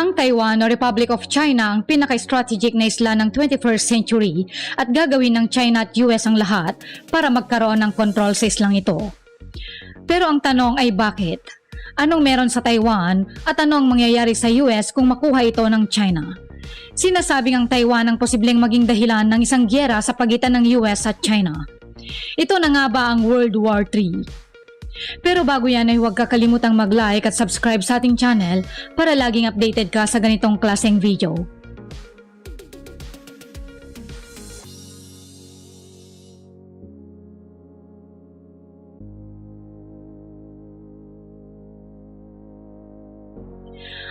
Ang Taiwan o Republic of China ang pinaka-strategic na isla ng 21st century at gagawin ng China at US ang lahat para magkaroon ng kontrol sa islang ito. Pero ang tanong ay bakit? Anong meron sa Taiwan at anong mangyayari sa US kung makuha ito ng China? Sinasabing ang Taiwan ang posibleng maging dahilan ng isang gyera sa pagitan ng US at China. Ito na nga ba ang World War III? Pero bago yan ay huwag kakalimutang mag-like at subscribe sa ating channel para laging updated ka sa ganitong klaseng video.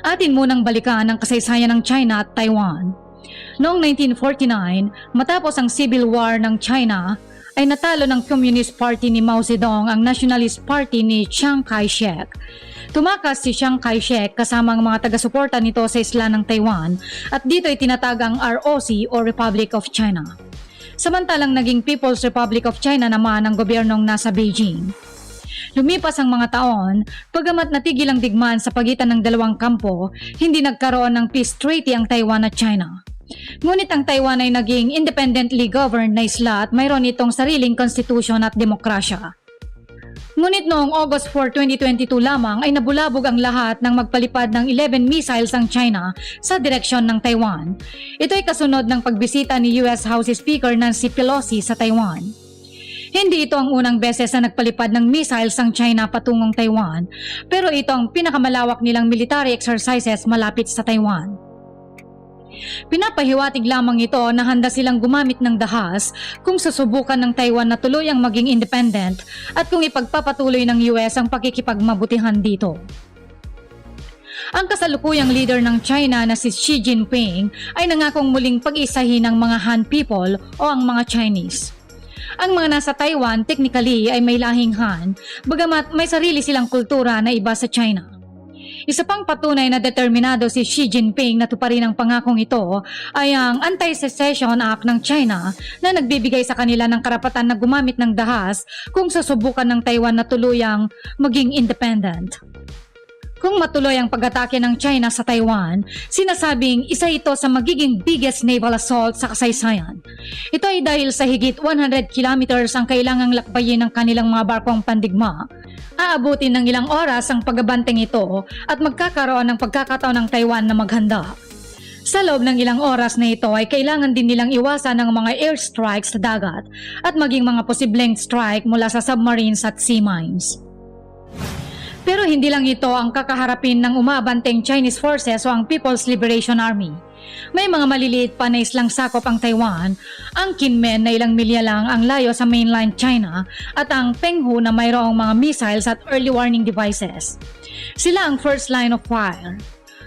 Atin munang balikan ang kasaysayan ng China at Taiwan. Noong 1949, matapos ang Civil War ng China, ay natalo ng Communist Party ni Mao Zedong ang Nationalist Party ni Chiang Kai-shek. Tumakas si Chiang Kai-shek kasama ang mga taga-suporta nito sa isla ng Taiwan at dito ay tinatag ang ROC o Republic of China. Samantalang naging People's Republic of China naman ang gobyernong nasa Beijing. Lumipas ang mga taon, pagamat natigil ang digmaan sa pagitan ng dalawang kampo, hindi nagkaroon ng peace treaty ang Taiwan at China. Ngunit ang Taiwan ay naging independently governed na isla at mayroon itong sariling konstitusyon at demokrasya. Ngunit noong August 4, 2022 lamang ay nabulabog ang lahat ng magpalipad ng 11 missiles ang China sa direksyon ng Taiwan. Ito ay kasunod ng pagbisita ni US House Speaker Nancy Pelosi sa Taiwan. Hindi ito ang unang beses na nagpalipad ng missiles ang China patungong Taiwan, pero ito ang pinakamalawak nilang military exercises malapit sa Taiwan. Pinapahiwatig lamang ito na handa silang gumamit ng dahas kung susubukan ng Taiwan na tuluyang maging independent at kung ipagpapatuloy ng US ang pakikipagmabutihan dito. Ang kasalukuyang leader ng China na si Xi Jinping ay nangakong muling pag-isahin ng mga Han people o ang mga Chinese. Ang mga nasa Taiwan technically ay may lahing Han, bagamat may sarili silang kultura na iba sa China. Isa pang patunay na determinado si Xi Jinping na tuparin ang pangakong ito ay ang Anti-Secession Act ng China na nagbibigay sa kanila ng karapatan na gumamit ng dahas kung susubukan ng Taiwan na tuluyang maging independent. Kung matuloy ang pag-atake ng China sa Taiwan, sinasabing isa ito sa magiging biggest naval assault sa kasaysayan. Ito ay dahil sa higit 100 kilometers ang kailangang lakbayin ng kanilang mga barkong pandigma. Aabutin ng ilang oras ang pagbabanteng ito at magkakaroon ng pagkakataon ng Taiwan na maghanda. Sa loob ng ilang oras na ito ay kailangan din nilang iwasan ng mga airstrikes sa dagat at maging mga posibleng strike mula sa submarines at sea mines. Pero hindi lang ito ang kakaharapin ng umabanteng Chinese forces o ang People's Liberation Army. May mga maliliit pa na islang sakop ang Taiwan, ang Kinmen na ilang milya lang ang layo sa mainland China at ang Penghu na mayroong mga missiles at early warning devices. Sila ang first line of fire.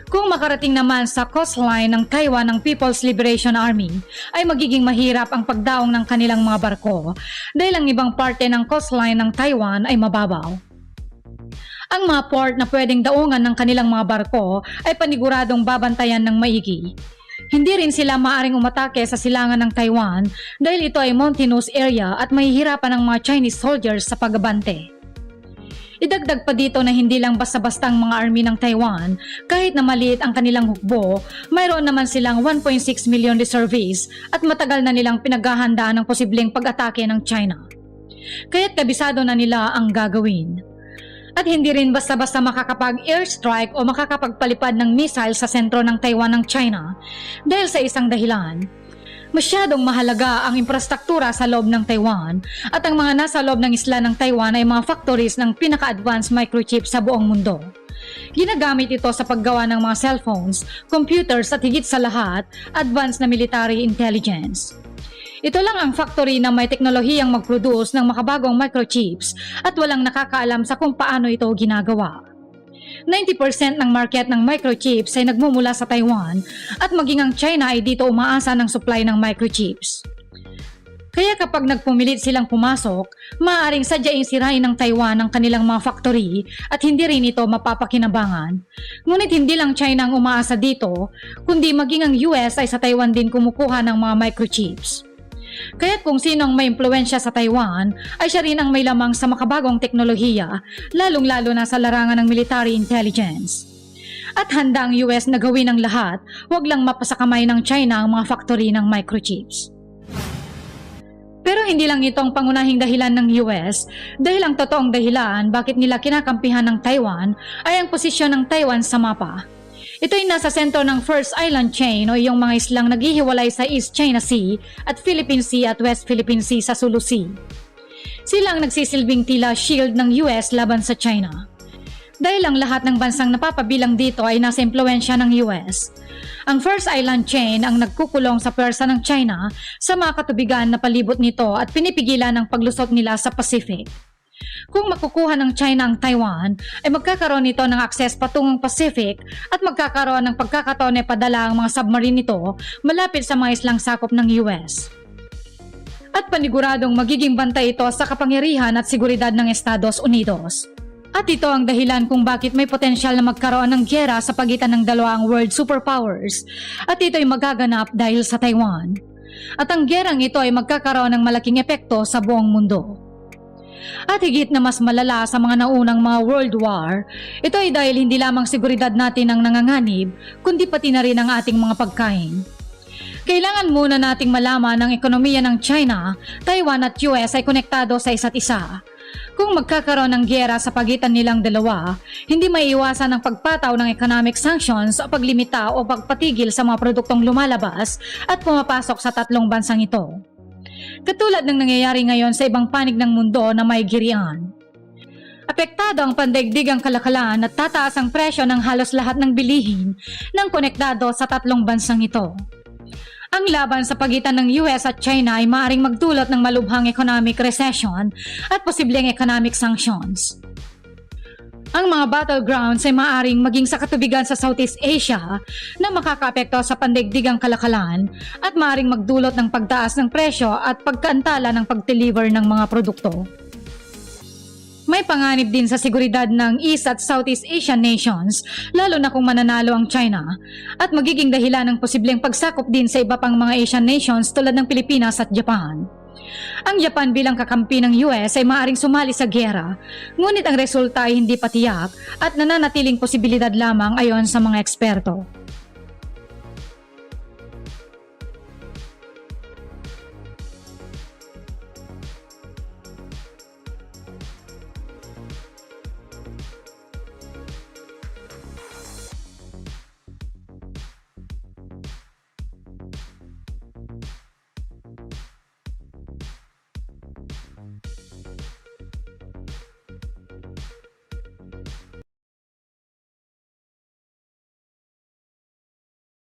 Kung makarating naman sa coastline ng Taiwan ng People's Liberation Army, ay magiging mahirap ang pagdaong ng kanilang mga barko dahil ang ibang parte ng coastline ng Taiwan ay mababaw. Ang mga port na pwedeng daungan ng kanilang mga barko ay paniguradong babantayan ng maigi. Hindi rin sila maaring umatake sa silangan ng Taiwan dahil ito ay mountainous area at mahihirapan ang mga Chinese soldiers sa pagbabante. Idagdag pa dito na hindi lang basta-basta ang mga army ng Taiwan, kahit na maliit ang kanilang hukbo, mayroon naman silang 1.6 million reservists at matagal na nilang pinaghahandaan ng posibleng pag-atake ng China. Kaya't kabisado na nila ang gagawin. At hindi rin basta-basta makakapag-airstrike o makakapagpalipad ng missile sa sentro ng Taiwan ng China dahil sa isang dahilan. Masyadong mahalaga ang infrastruktura sa loob ng Taiwan at ang mga nasa loob ng isla ng Taiwan ay mga factories ng pinaka-advanced microchip sa buong mundo. Ginagamit ito sa paggawa ng mga cellphones, computers at higit sa lahat, advanced na military intelligence. Ito lang ang factory na may teknolohiyang mag-produce ng makabagong microchips at walang nakakaalam sa kung paano ito ginagawa. 90% ng market ng microchips ay nagmumula sa Taiwan at maging ang China ay dito umaasa ng supply ng microchips. Kaya kapag nagpumilit silang pumasok, maaaring sadyaing sirain ng Taiwan ang kanilang mga factory at hindi rin ito mapapakinabangan. Ngunit hindi lang China ang umaasa dito, kundi maging ang US ay sa Taiwan din kumukuha ng mga microchips. Kaya't kung sino ang may impluensya sa Taiwan, ay siya rin ang may lamang sa makabagong teknolohiya, lalong-lalo na sa larangan ng military intelligence. At handa ang US na gawin ang lahat, wag lang mapasakamay ng China ang mga factory ng microchips. Pero hindi lang ito ang pangunahing dahilan ng US dahil ang totoong dahilan bakit nila kinakampihan ng Taiwan ay ang posisyon ng Taiwan sa mapa. Ito ay nasa sentro ng First Island Chain o yung mga islang naghihiwalay sa East China Sea at Philippine Sea at West Philippine Sea sa Sulu Sea. Sila ang nagsisilbing tila shield ng US laban sa China. Dahil ang lahat ng bansang napapabilang dito ay nasa impluensya ng US. Ang First Island Chain ang nagkukulong sa pwersa ng China sa mga katubigan na palibot nito at pinipigilan ang paglusot nila sa Pacific. Kung makukuha ng China ang Taiwan, ay magkakaroon nito ng akses patungong Pacific at magkakaroon ng pagkakataon na padala ang mga submarine nito malapit sa mga islang sakop ng US. At paniguradong magiging bantay ito sa kapangyarihan at seguridad ng Estados Unidos. At ito ang dahilan kung bakit may potensyal na magkaroon ng gyera sa pagitan ng dalawang world superpowers at ito ay magaganap dahil sa Taiwan. At ang gyerang ito ay magkakaroon ng malaking epekto sa buong mundo. At higit na mas malala sa mga naunang mga world war, ito ay dahil hindi lamang seguridad natin ang nanganganib, kundi pati na rin ang ating mga pagkain. Kailangan muna nating malaman ang ekonomiya ng China, Taiwan at US ay konektado sa isa't isa. Kung magkakaroon ng gyera sa pagitan nilang dalawa, hindi maiiwasan ang pagpataw ng economic sanctions o paglimita o pagpatigil sa mga produktong lumalabas at pumapasok sa tatlong bansang ito. Katulad ng nangyayari ngayon sa ibang panig ng mundo na may girian. Apektado ang pandaigdigang kalakalan at tataas ang presyo ng halos lahat ng bilihin ng konektado sa tatlong bansang ito. Ang laban sa pagitan ng US at China ay maaaring magdulot ng malubhang economic recession at posibleng economic sanctions. Ang mga battlegrounds ay maaaring maging sa katubigan sa Southeast Asia na makakaapekto sa pandaigdigang kalakalan at maaaring magdulot ng pagtaas ng presyo at pagkaantala ng pag-deliver ng mga produkto. May panganib din sa seguridad ng East at Southeast Asian nations, lalo na kung mananalo ang China, at magiging dahilan ng posibleng pagsakop din sa iba pang mga Asian nations tulad ng Pilipinas at Japan. Ang Japan bilang kakampi ng US ay maaaring sumali sa gera, ngunit ang resulta ay hindi patiyak at nananatiling posibilidad lamang ayon sa mga eksperto.